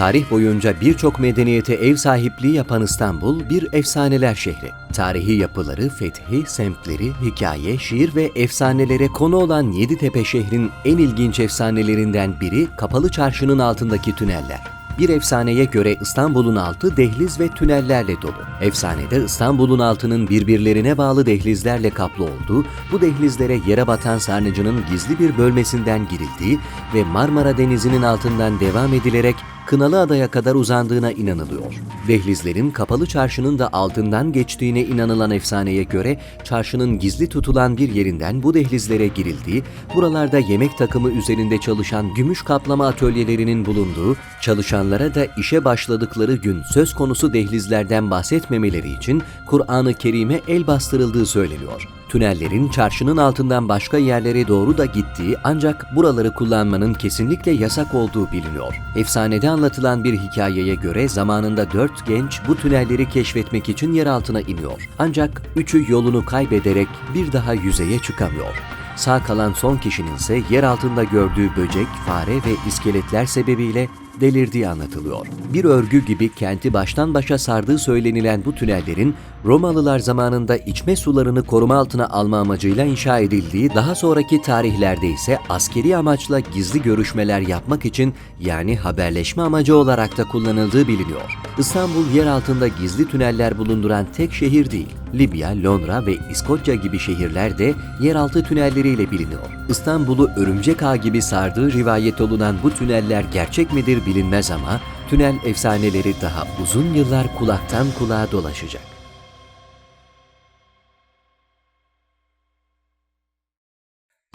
Tarih boyunca birçok medeniyete ev sahipliği yapan İstanbul bir efsaneler şehri. Tarihi yapıları, fethi, semtleri, hikaye, şiir ve efsanelere konu olan Yeditepe şehrin en ilginç efsanelerinden biri Kapalı Çarşı'nın altındaki tüneller. Bir efsaneye göre İstanbul'un altı dehliz ve tünellerle dolu. Efsanede İstanbul'un altının birbirlerine bağlı dehlizlerle kaplı olduğu, bu dehlizlere yere batan sarnıcının gizli bir bölmesinden girildiği ve Marmara Denizi'nin altından devam edilerek Kınalı Adaya kadar uzandığına inanılıyor. Dehlizlerin kapalı çarşının da altından geçtiğine inanılan efsaneye göre çarşının gizli tutulan bir yerinden bu dehlizlere girildiği, buralarda yemek takımı üzerinde çalışan gümüş kaplama atölyelerinin bulunduğu, çalışanlara da işe başladıkları gün söz konusu dehlizlerden bahsetmemeleri için Kur'an-ı Kerim'e el bastırıldığı söyleniyor. Tünellerin çarşının altından başka yerlere doğru da gittiği ancak buraları kullanmanın kesinlikle yasak olduğu biliniyor. Efsanede anlatılan bir hikayeye göre zamanında dört genç bu tünelleri keşfetmek için yer altına iniyor. Ancak üçü yolunu kaybederek bir daha yüzeye çıkamıyor. Sağ kalan son kişinin ise yer altında gördüğü böcek, fare ve iskeletler sebebiyle delirdiği anlatılıyor. Bir örgü gibi kenti baştan başa sardığı söylenilen bu tünellerin Romalılar zamanında içme sularını koruma altına alma amacıyla inşa edildiği, daha sonraki tarihlerde ise askeri amaçla gizli görüşmeler yapmak için yani haberleşme amacı olarak da kullanıldığı biliniyor. İstanbul yer altında gizli tüneller bulunduran tek şehir değil. Libya, Londra ve İskoçya gibi şehirler de yeraltı tünelleriyle biliniyor. İstanbul'u örümcek ağ gibi sardığı rivayet olunan bu tüneller gerçek midir bilinmez ama tünel efsaneleri daha uzun yıllar kulaktan kulağa dolaşacak.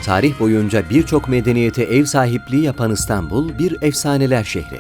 Tarih boyunca birçok medeniyete ev sahipliği yapan İstanbul bir efsaneler şehri.